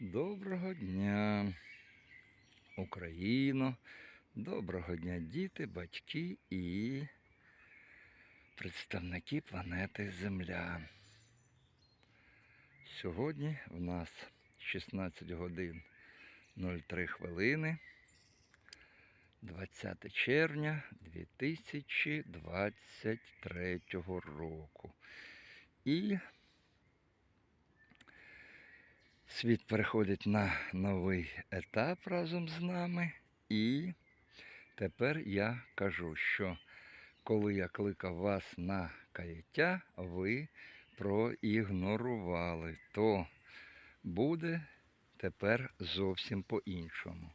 Доброго дня, Україно, доброго дня, діти, батьки і представники планети Земля. Сьогодні в нас 16 годин 03 хвилини, 20 червня 2023 року. І Світ переходить на новий етап разом з нами. І тепер я кажу, що коли я кликав вас на каяття, ви проігнорували, то буде тепер зовсім по-іншому.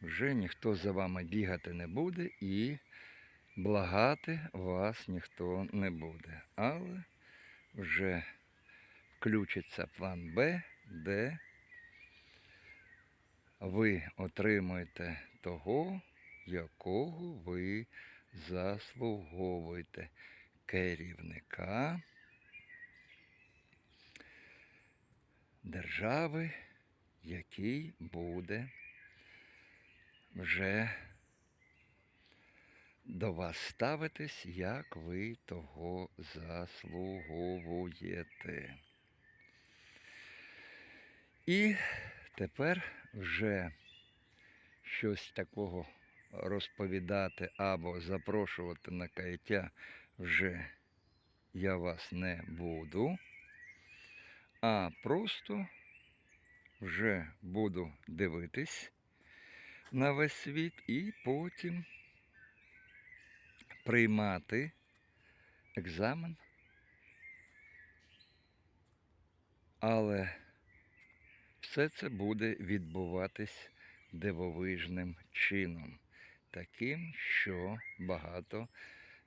Вже ніхто за вами бігати не буде і благати вас ніхто не буде. Але вже включиться план Б, де ви отримуєте того, якого ви заслуговуєте керівника держави, який буде вже до вас ставитись, як ви того заслуговуєте. І тепер вже щось такого розповідати або запрошувати на каяття вже я вас не буду, а просто вже буду дивитись на весь світ і потім приймати екзамен. Але все це буде відбуватись дивовижним чином, таким, що багато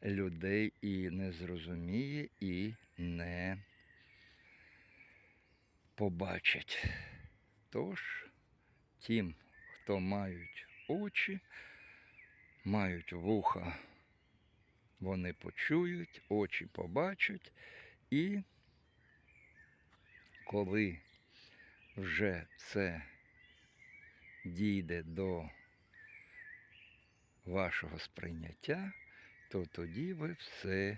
людей і не зрозуміє, і не побачать. Тож, тим, хто мають очі, мають вуха, вони почують, очі побачать, і коли вже це дійде до вашого сприйняття, то тоді ви все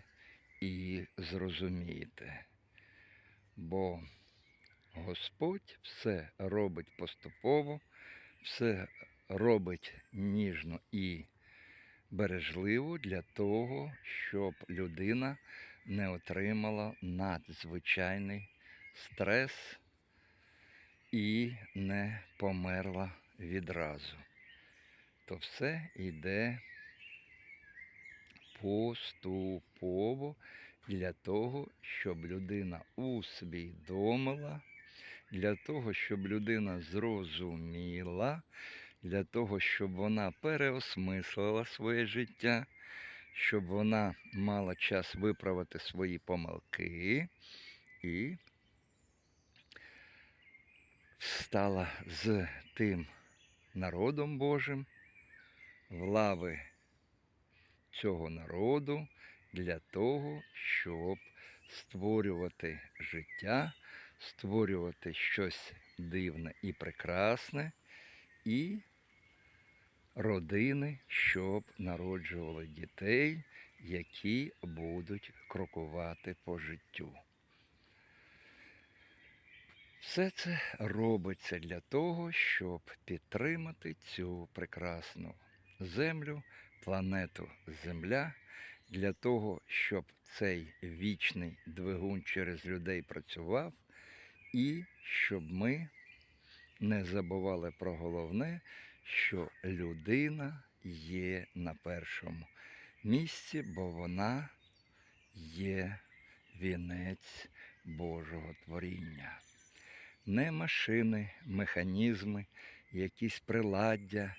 і зрозумієте. Бо Господь все робить поступово, все робить ніжно і бережливо для того, щоб людина не отримала надзвичайний стрес і не померла відразу. То все йде поступово для того, щоб людина усвідомила, для того, щоб людина зрозуміла, для того, щоб вона переосмислила своє життя, щоб вона мала час виправити свої помилки і стала з тим народом Божим в лави цього народу для того, щоб створювати життя, створювати щось дивне і прекрасне, і родини, щоб народжували дітей, які будуть крокувати по життю. Все це робиться для того, щоб підтримати цю прекрасну землю, планету Земля, для того, щоб цей вічний двигун через людей працював, і щоб ми не забували про головне, що людина є на першому місці, бо вона є вінець Божого творіння не машини, механізми, якісь приладдя,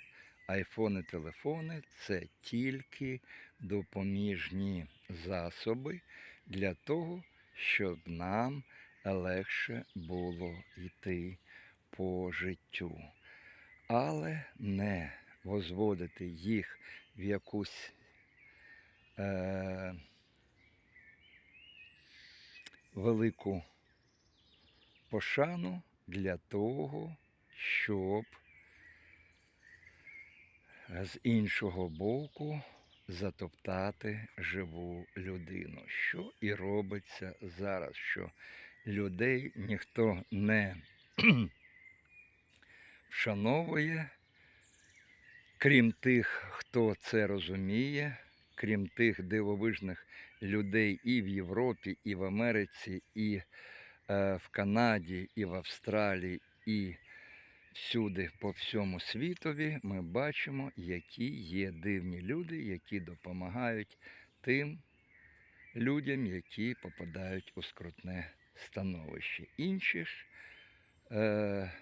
айфони, телефони це тільки допоміжні засоби для того, щоб нам легше було йти по життю. Але не возводити їх в якусь е, велику пошану для того, щоб з іншого боку затоптати живу людину. Що і робиться зараз, що людей ніхто не вшановує, крім тих, хто це розуміє, крім тих дивовижних людей і в Європі, і в Америці, і в Канаді, і в Австралії, і всюди по всьому світові ми бачимо, які є дивні люди, які допомагають тим людям, які попадають у скрутне становище. Інші ж е,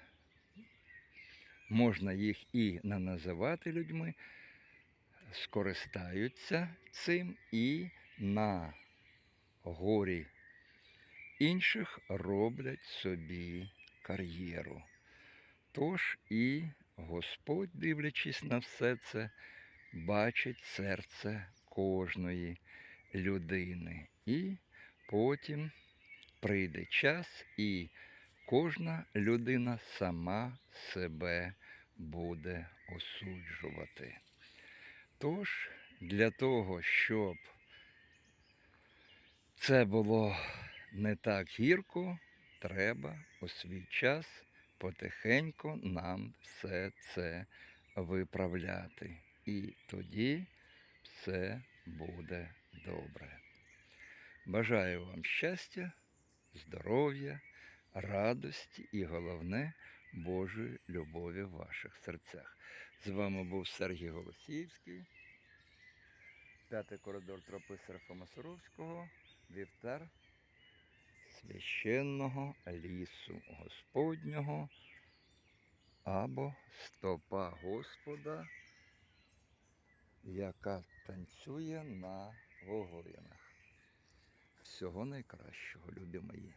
можна їх і не називати людьми, скористаються цим і на горі інших роблять собі кар'єру. Тож і Господь, дивлячись на все це, бачить серце кожної людини. І потім прийде час, і кожна людина сама себе буде осуджувати. Тож, для того, щоб це було не так гірко, треба у свій час потихеньку нам все це виправляти. І тоді все буде добре. Бажаю вам щастя, здоров'я, радості і головне Божої любові в ваших серцях. З вами був Сергій Голосіївський, п'ятий коридор тропи Серафима Суровського, вівтар священного лісу Господнього або стопа Господа, яка танцює на воглинах. Всього найкращого, люди мої.